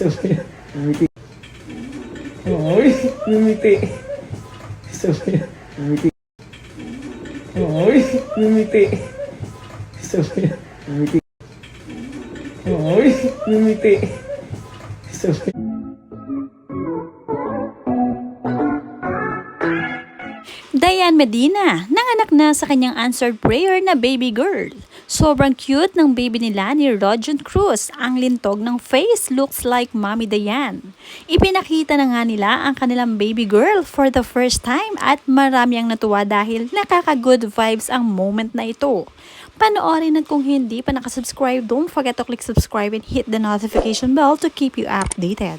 Sabi, umiti. Oy, umiti. Sabi, umiti. Oy, umiti. Sabi, umiti. Oy, umiti. Sabi, Diane Medina, nanganak na sa kanyang answered prayer na baby girl. Sobrang cute ng baby nila ni Rojan Cruz. Ang lintog ng face looks like Mommy Diane. Ipinakita na nga nila ang kanilang baby girl for the first time at marami ang natuwa dahil nakaka-good vibes ang moment na ito. Panoorin at kung hindi pa nakasubscribe, don't forget to click subscribe and hit the notification bell to keep you updated.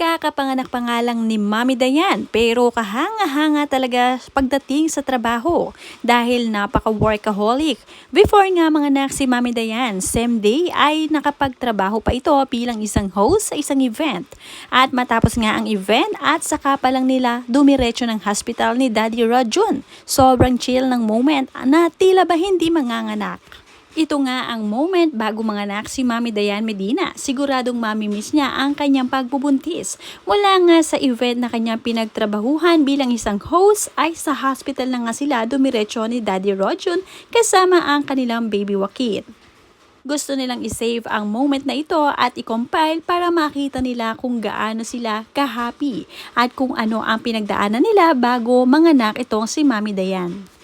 Kakapanganak pa lang ni Mami Dayan pero kahanga-hanga talaga pagdating sa trabaho dahil napaka-workaholic. Before nga mga anak si Mami Dayan, same day ay nakapagtrabaho pa ito bilang isang host sa isang event. At matapos nga ang event at saka pa lang nila dumiretso ng hospital ni Daddy Rajun. Sobrang chill ng moment na tila ba hindi manganganak. Ito nga ang moment bago manganak si Mami Dayan Medina. Siguradong mamimiss niya ang kanyang pagbubuntis. Mula nga sa event na kanyang pinagtrabahuhan bilang isang host ay sa hospital na nga sila dumiretso ni Daddy Rojun kasama ang kanilang baby wakit. Gusto nilang isave ang moment na ito at i-compile para makita nila kung gaano sila ka-happy at kung ano ang pinagdaanan nila bago manganak itong si Mami Dayan.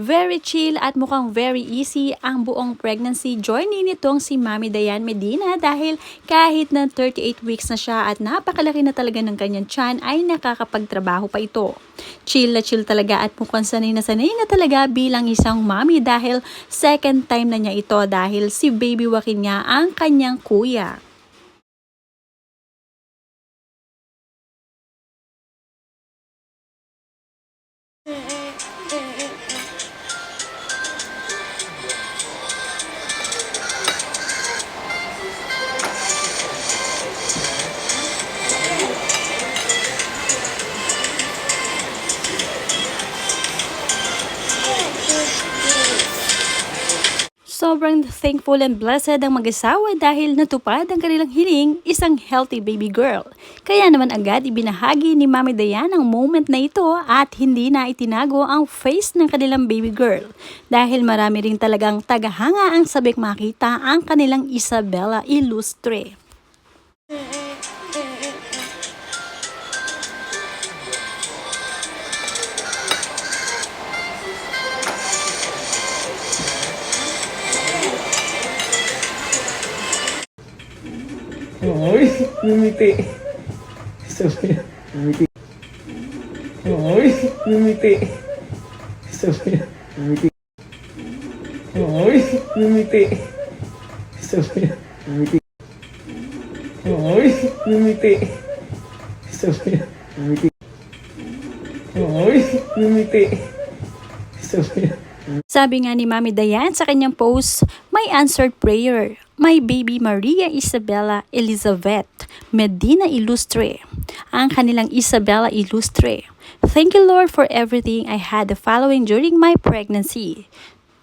Very chill at mukhang very easy ang buong pregnancy journey nitong si Mami Dayan Medina dahil kahit na 38 weeks na siya at napakalaki na talaga ng kanyang tiyan ay nakakapagtrabaho pa ito. Chill na chill talaga at mukhang sanay na sanay na talaga bilang isang mami dahil second time na niya ito dahil si baby Joaquin niya ang kanyang kuya. Sobrang thankful and blessed ang mag-asawa dahil natupad ang kanilang hiling isang healthy baby girl. Kaya naman agad ibinahagi ni Mami Dayan ang moment na ito at hindi na itinago ang face ng kanilang baby girl. Dahil marami rin talagang tagahanga ang sabik makita ang kanilang Isabella Illustre. Oy, umiti. Sabi, umiti. Oy, umiti. Sabi, umiti. Oy, umiti. Sabi, umiti. Oy, umiti. Sabi, umiti. Oy, umiti. Sabi, Sabi nga ni Mami Dayan sa kanyang post, may answered prayer. My baby Maria Isabella Elizabeth Medina Illustre. Ang kanilang Isabella Illustre. Thank you Lord for everything I had the following during my pregnancy.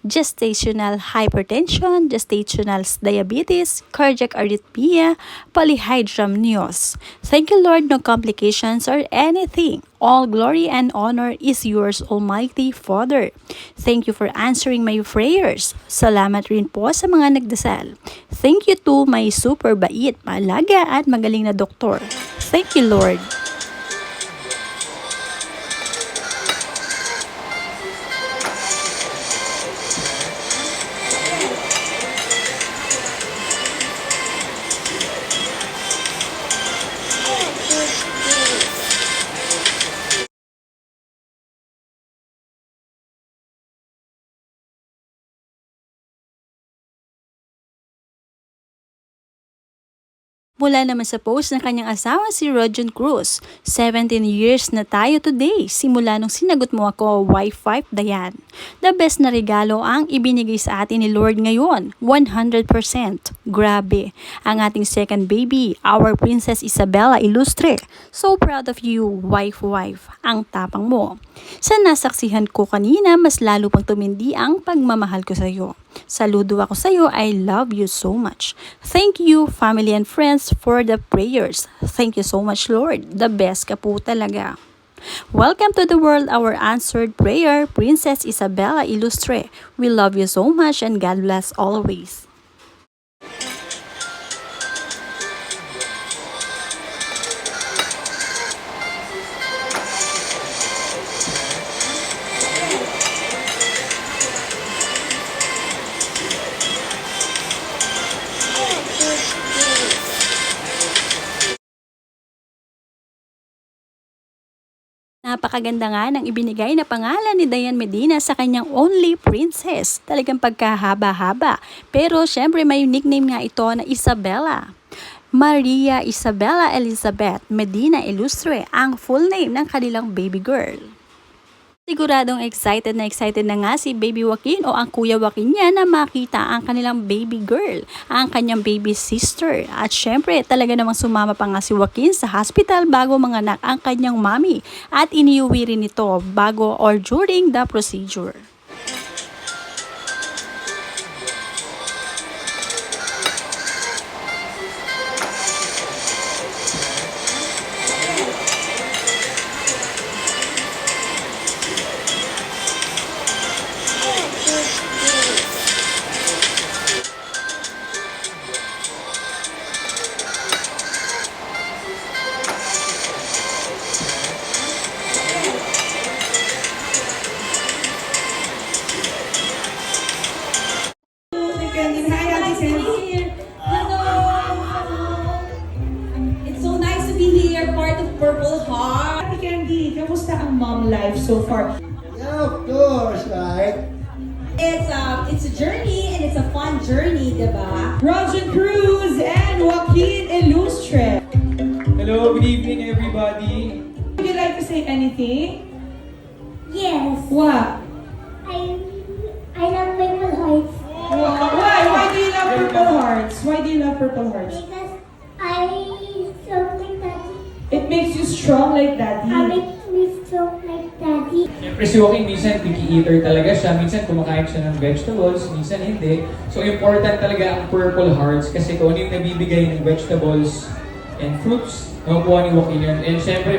Gestational hypertension, gestational diabetes, cardiac arrhythmia, polyhydramnios. Thank you Lord, no complications or anything. All glory and honor is yours, Almighty Father. Thank you for answering my prayers. Salamat rin po sa mga nagdasal. Thank you to my super bait, malaga at magaling na doktor. Thank you Lord. Mula naman sa post ng kanyang asawa si Rojan Cruz, 17 years na tayo today simula nung sinagot mo ako, wife Dayan. The best na regalo ang ibinigay sa atin ni Lord ngayon, 100%. Grabe, ang ating second baby, our Princess Isabella Illustre. So proud of you, wife wife. Ang tapang mo. Sa nasaksihan ko kanina, mas lalo pang tumindi ang pagmamahal ko sa iyo. Saludo ako sa iyo, I love you so much. Thank you, family and friends, for the prayers. Thank you so much, Lord. The best ka po talaga. Welcome to the world, our answered prayer, Princess Isabella Ilustre. We love you so much and God bless always. Napakaganda nga ng ibinigay na pangalan ni Dayan Medina sa kanyang only princess. Talagang pagkahaba-haba. Pero syempre may nickname nga ito na Isabella. Maria Isabella Elizabeth Medina Ilustre ang full name ng kanilang baby girl. Siguradong excited na excited na nga si Baby Joaquin o ang Kuya Joaquin niya na makita ang kanilang baby girl, ang kanyang baby sister. At syempre, talaga namang sumama pa nga si Joaquin sa hospital bago manganak ang kanyang mommy at iniuwi rin ito bago or during the procedure. Mom life so far? Yeah, of course, right? It's a it's a journey and it's a fun journey, diba? Roger Cruz and Joaquin Illustre. Hello, good evening everybody. Would you like to say anything? Yes, What? I I love Purple Hearts Why? Why do you love Purple Hearts? Why do you love Purple Hearts? because I something that It makes you strong like I make strong like daddy. Siyempre si Joaquin minsan picky talaga siya. Minsan kumakain siya ng vegetables, minsan hindi. So important talaga ang Purple Hearts kasi kung ano yung nabibigay ng vegetables and fruits, nakukuha ni Joaquin yun. And siyempre,